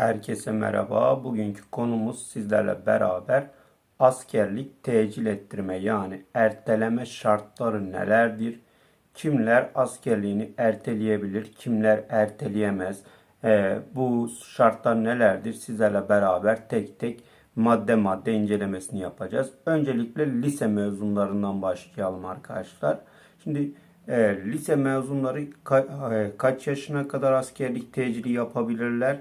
Herkese merhaba. Bugünkü konumuz sizlerle beraber askerlik tecil ettirme yani erteleme şartları nelerdir? Kimler askerliğini erteleyebilir, kimler erteleyemez? Ee, bu şartlar nelerdir? Sizlerle beraber tek tek madde madde incelemesini yapacağız. Öncelikle lise mezunlarından başlayalım arkadaşlar. Şimdi e, lise mezunları ka- e, kaç yaşına kadar askerlik tecili yapabilirler?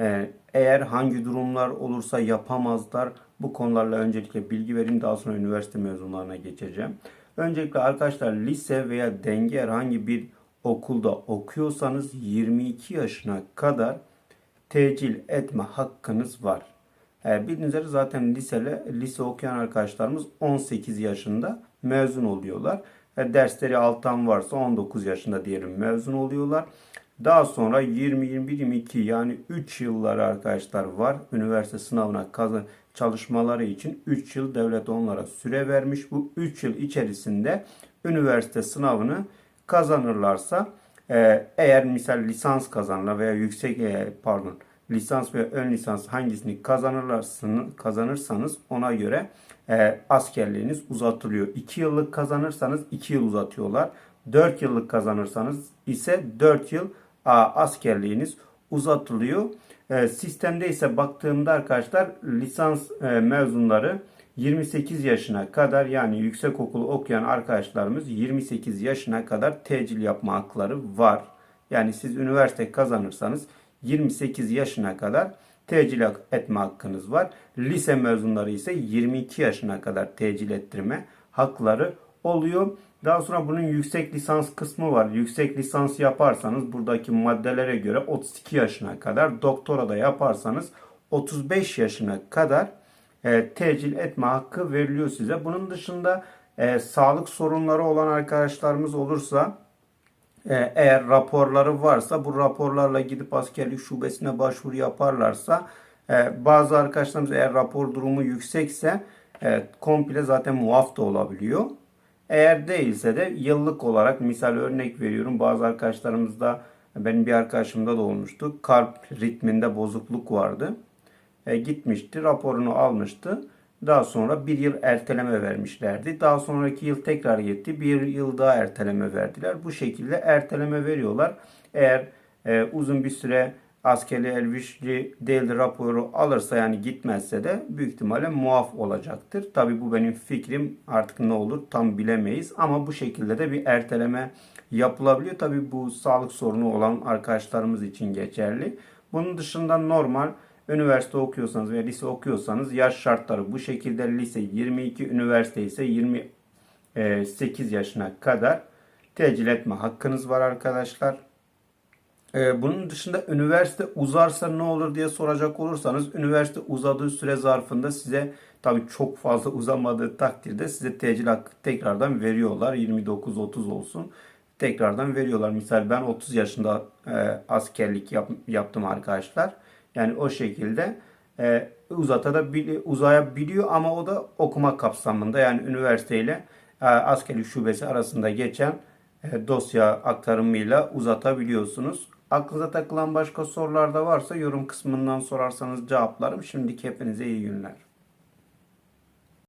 Ee, eğer hangi durumlar olursa yapamazlar. Bu konularla öncelikle bilgi vereyim daha sonra üniversite mezunlarına geçeceğim. Öncelikle arkadaşlar lise veya denge herhangi bir okulda okuyorsanız 22 yaşına kadar tecil etme hakkınız var. Ee, bildiğiniz üzere zaten lisele, lise okuyan arkadaşlarımız 18 yaşında mezun oluyorlar. E, dersleri alttan varsa 19 yaşında diyelim mezun oluyorlar. Daha sonra 20, 21, 22 yani 3 yılları arkadaşlar var. Üniversite sınavına kazan çalışmaları için 3 yıl devlet onlara süre vermiş. Bu 3 yıl içerisinde üniversite sınavını kazanırlarsa e, eğer misal lisans kazanırlar veya yüksek e, pardon lisans ve ön lisans hangisini kazanırlarsanız kazanırsanız ona göre e, askerliğiniz uzatılıyor. 2 yıllık kazanırsanız 2 yıl uzatıyorlar. 4 yıllık kazanırsanız ise 4 yıl askerliğiniz uzatılıyor. E, sistemde ise baktığımda arkadaşlar lisans e, mezunları 28 yaşına kadar yani yüksek okulu okuyan arkadaşlarımız 28 yaşına kadar tecil yapma hakları var. Yani siz üniversite kazanırsanız 28 yaşına kadar tecil etme hakkınız var. Lise mezunları ise 22 yaşına kadar tecil ettirme hakları oluyor. Daha sonra bunun yüksek lisans kısmı var. Yüksek lisans yaparsanız buradaki maddelere göre 32 yaşına kadar, doktora da yaparsanız 35 yaşına kadar e, tecil etme hakkı veriliyor size. Bunun dışında e, sağlık sorunları olan arkadaşlarımız olursa e, eğer raporları varsa bu raporlarla gidip askerlik şubesine başvuru yaparlarsa e, bazı arkadaşlarımız eğer rapor durumu yüksekse e, komple zaten muaf da olabiliyor. Eğer değilse de yıllık olarak misal örnek veriyorum bazı arkadaşlarımızda benim bir arkadaşımda da olmuştu. Kalp ritminde bozukluk vardı. E, gitmişti raporunu almıştı. Daha sonra bir yıl erteleme vermişlerdi. Daha sonraki yıl tekrar gitti. Bir yıl daha erteleme verdiler. Bu şekilde erteleme veriyorlar. Eğer e, uzun bir süre askeri elverişli değil raporu alırsa yani gitmezse de büyük ihtimalle muaf olacaktır. Tabi bu benim fikrim artık ne olur tam bilemeyiz ama bu şekilde de bir erteleme yapılabiliyor. Tabi bu sağlık sorunu olan arkadaşlarımız için geçerli. Bunun dışında normal üniversite okuyorsanız veya lise okuyorsanız yaş şartları bu şekilde lise 22 üniversite ise 28 yaşına kadar tecil etme hakkınız var arkadaşlar. Ee, bunun dışında üniversite uzarsa ne olur diye soracak olursanız üniversite uzadığı süre zarfında size tabii çok fazla uzamadığı takdirde size tecil hakkı tekrardan veriyorlar. 29-30 olsun tekrardan veriyorlar. Misal ben 30 yaşında e, askerlik yap, yaptım arkadaşlar. Yani o şekilde e, uzatabiliyor, uzayabiliyor ama o da okuma kapsamında yani üniversiteyle e, askerlik şubesi arasında geçen e, dosya aktarımıyla uzatabiliyorsunuz. Aklınıza takılan başka sorular da varsa yorum kısmından sorarsanız cevaplarım. Şimdiki hepinize iyi günler.